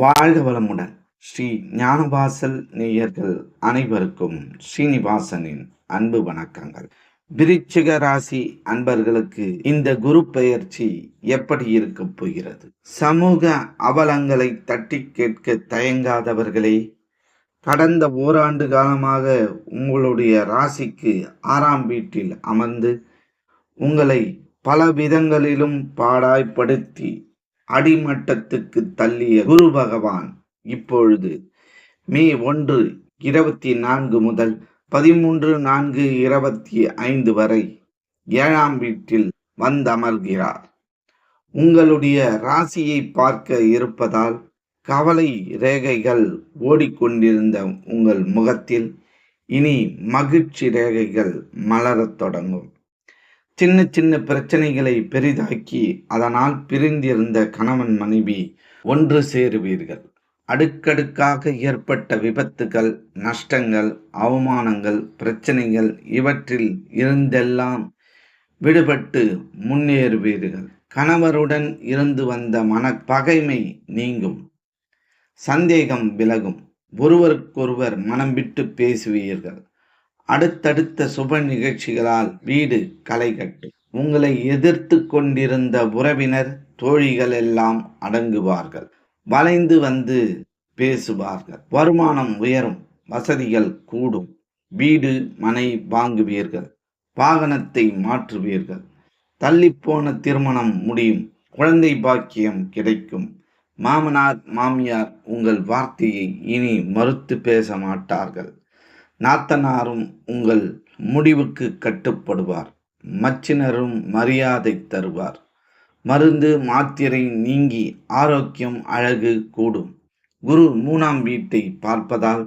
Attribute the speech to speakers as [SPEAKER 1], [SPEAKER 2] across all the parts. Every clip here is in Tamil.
[SPEAKER 1] வாழ்க வளமுடன் ஸ்ரீ ஞானவாசல் நேயர்கள் அனைவருக்கும் ஸ்ரீனிவாசனின் அன்பு வணக்கங்கள் விருச்சிக ராசி அன்பர்களுக்கு இந்த குரு பெயர்ச்சி எப்படி இருக்க போகிறது சமூக அவலங்களை தட்டி கேட்க தயங்காதவர்களே கடந்த ஓராண்டு காலமாக உங்களுடைய ராசிக்கு ஆறாம் வீட்டில் அமர்ந்து உங்களை பல விதங்களிலும் பாடாய்ப்படுத்தி அடிமட்டத்துக்கு தள்ளிய குரு பகவான் இப்பொழுது மே ஒன்று இருபத்தி நான்கு முதல் பதிமூன்று நான்கு இருபத்தி ஐந்து வரை ஏழாம் வீட்டில் வந்தமர்கிறார் உங்களுடைய ராசியை பார்க்க இருப்பதால் கவலை ரேகைகள் ஓடிக்கொண்டிருந்த உங்கள் முகத்தில் இனி மகிழ்ச்சி ரேகைகள் மலரத் தொடங்கும் சின்ன சின்ன பிரச்சனைகளை பெரிதாக்கி அதனால் பிரிந்திருந்த கணவன் மனைவி ஒன்று சேருவீர்கள் அடுக்கடுக்காக ஏற்பட்ட விபத்துகள் நஷ்டங்கள் அவமானங்கள் பிரச்சனைகள் இவற்றில் இருந்தெல்லாம் விடுபட்டு முன்னேறுவீர்கள் கணவருடன் இருந்து வந்த மன பகைமை நீங்கும் சந்தேகம் விலகும் ஒருவருக்கொருவர் மனம் விட்டு பேசுவீர்கள் அடுத்தடுத்த சுப நிகழ்ச்சிகளால் வீடு களை கட்டும் உங்களை எதிர்த்து கொண்டிருந்த உறவினர் தோழிகள் எல்லாம் அடங்குவார்கள் வளைந்து வந்து பேசுவார்கள் வருமானம் உயரும் வசதிகள் கூடும் வீடு மனை வாங்குவீர்கள் வாகனத்தை மாற்றுவீர்கள் தள்ளிப்போன திருமணம் முடியும் குழந்தை பாக்கியம் கிடைக்கும் மாமனார் மாமியார் உங்கள் வார்த்தையை இனி மறுத்து பேச மாட்டார்கள் நாத்தனாரும் உங்கள் முடிவுக்கு கட்டுப்படுவார் மச்சினரும் மரியாதை தருவார் மருந்து மாத்திரை நீங்கி ஆரோக்கியம் அழகு கூடும் குரு மூணாம் வீட்டை பார்ப்பதால்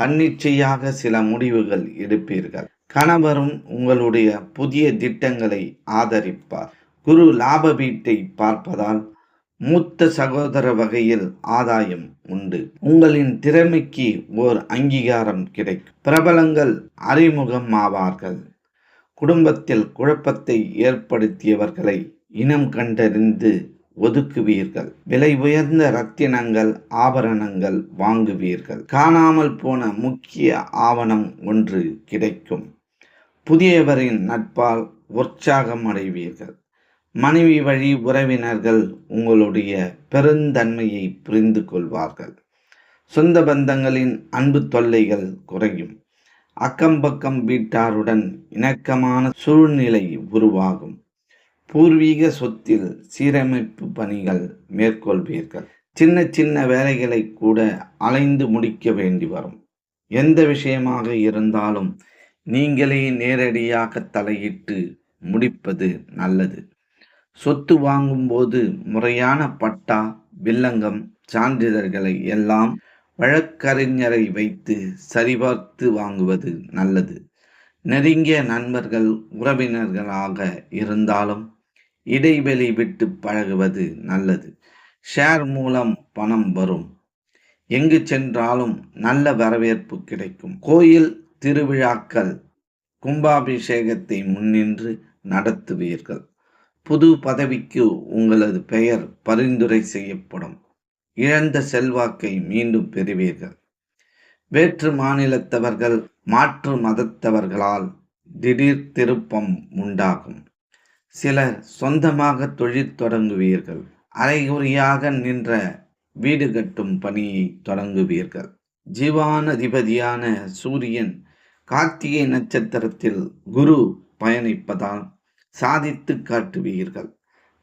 [SPEAKER 1] தன்னிச்சையாக சில முடிவுகள் எடுப்பீர்கள் கணவரும் உங்களுடைய புதிய திட்டங்களை ஆதரிப்பார் குரு லாப வீட்டை பார்ப்பதால் மூத்த சகோதர வகையில் ஆதாயம் உண்டு உங்களின் திறமைக்கு ஓர் அங்கீகாரம் கிடைக்கும் பிரபலங்கள் அறிமுகம் ஆவார்கள் குடும்பத்தில் குழப்பத்தை ஏற்படுத்தியவர்களை இனம் கண்டறிந்து ஒதுக்குவீர்கள் விலை உயர்ந்த ரத்தினங்கள் ஆபரணங்கள் வாங்குவீர்கள் காணாமல் போன முக்கிய ஆவணம் ஒன்று கிடைக்கும் புதியவரின் நட்பால் உற்சாகம் அடைவீர்கள் மனைவி வழி உறவினர்கள் உங்களுடைய பெருந்தன்மையை புரிந்து கொள்வார்கள் சொந்த பந்தங்களின் அன்பு தொல்லைகள் குறையும் அக்கம்பக்கம் வீட்டாருடன் இணக்கமான சூழ்நிலை உருவாகும் பூர்வீக சொத்தில் சீரமைப்பு பணிகள் மேற்கொள்வீர்கள் சின்ன சின்ன வேலைகளை கூட அலைந்து முடிக்க வேண்டி வரும் எந்த விஷயமாக இருந்தாலும் நீங்களே நேரடியாக தலையிட்டு முடிப்பது நல்லது சொத்து வாங்கும்போது முறையான பட்டா வில்லங்கம் சான்றிதழ்களை எல்லாம் வழக்கறிஞரை வைத்து சரிபார்த்து வாங்குவது நல்லது நெருங்கிய நண்பர்கள் உறவினர்களாக இருந்தாலும் இடைவெளி விட்டு பழகுவது நல்லது ஷேர் மூலம் பணம் வரும் எங்கு சென்றாலும் நல்ல வரவேற்பு கிடைக்கும் கோயில் திருவிழாக்கள் கும்பாபிஷேகத்தை முன்னின்று நடத்துவீர்கள் புது பதவிக்கு உங்களது பெயர் பரிந்துரை செய்யப்படும் இழந்த செல்வாக்கை மீண்டும் பெறுவீர்கள் வேற்று மாநிலத்தவர்கள் மாற்று மதத்தவர்களால் திடீர் திருப்பம் உண்டாகும் சிலர் சொந்தமாக தொழில் தொடங்குவீர்கள் அரைகுறியாக நின்ற வீடு கட்டும் பணியை தொடங்குவீர்கள் ஜீவானதிபதியான சூரியன் கார்த்திகை நட்சத்திரத்தில் குரு பயணிப்பதால் சாதித்து காட்டுவீர்கள்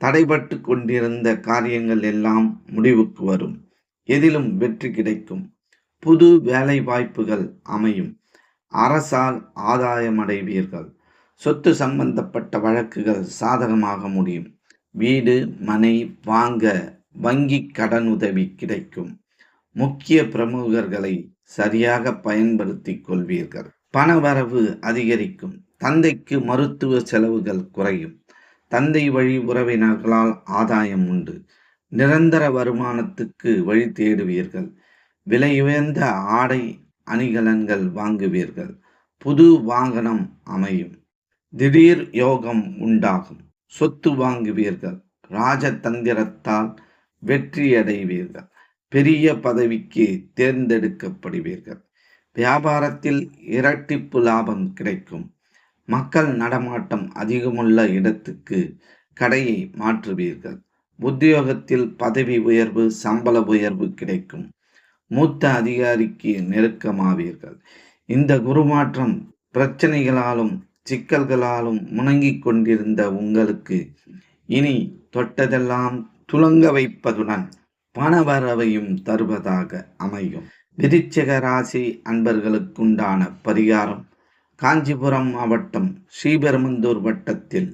[SPEAKER 1] தடைபட்டு கொண்டிருந்த காரியங்கள் எல்லாம் முடிவுக்கு வரும் எதிலும் வெற்றி கிடைக்கும் புது வேலை வாய்ப்புகள் அமையும் அரசால் ஆதாயம் அடைவீர்கள் சொத்து சம்பந்தப்பட்ட வழக்குகள் சாதகமாக முடியும் வீடு மனை வாங்க வங்கி கடன் உதவி கிடைக்கும் முக்கிய பிரமுகர்களை சரியாக பயன்படுத்தி கொள்வீர்கள் பணவரவு அதிகரிக்கும் தந்தைக்கு மருத்துவ செலவுகள் குறையும் தந்தை வழி உறவினர்களால் ஆதாயம் உண்டு நிரந்தர வருமானத்துக்கு வழி தேடுவீர்கள் விலையுயர்ந்த ஆடை அணிகலன்கள் வாங்குவீர்கள் புது வாகனம் அமையும் திடீர் யோகம் உண்டாகும் சொத்து வாங்குவீர்கள் ராஜதந்திரத்தால் வெற்றியடைவீர்கள் பெரிய பதவிக்கு தேர்ந்தெடுக்கப்படுவீர்கள் வியாபாரத்தில் இரட்டிப்பு லாபம் கிடைக்கும் மக்கள் நடமாட்டம் அதிகமுள்ள இடத்துக்கு கடையை மாற்றுவீர்கள் உத்தியோகத்தில் பதவி உயர்வு சம்பள உயர்வு கிடைக்கும் மூத்த அதிகாரிக்கு நெருக்கமாவீர்கள் இந்த குருமாற்றம் பிரச்சனைகளாலும் சிக்கல்களாலும் முணங்கிக் கொண்டிருந்த உங்களுக்கு இனி தொட்டதெல்லாம் துலங்க வைப்பதுடன் பணவரவையும் தருவதாக அமையும் விருச்சக ராசி அன்பர்களுக்குண்டான பரிகாரம் காஞ்சிபுரம் மாவட்டம் ஸ்ரீபெருமந்தூர் வட்டத்தில்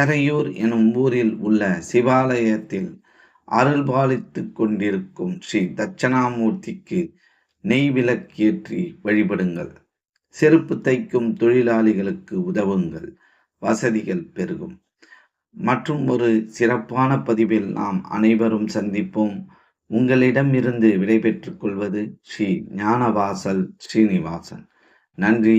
[SPEAKER 1] எறையூர் எனும் ஊரில் உள்ள சிவாலயத்தில் அருள்பாலித்து கொண்டிருக்கும் ஸ்ரீ தட்சணாமூர்த்திக்கு நெய் விளக்கேற்றி வழிபடுங்கள் செருப்பு தைக்கும் தொழிலாளிகளுக்கு உதவுங்கள் வசதிகள் பெருகும் மற்றும் ஒரு சிறப்பான பதிவில் நாம் அனைவரும் சந்திப்போம் உங்களிடமிருந்து விடைபெற்றுக் கொள்வது ஸ்ரீ ஞானவாசல் ஸ்ரீனிவாசன் நன்றி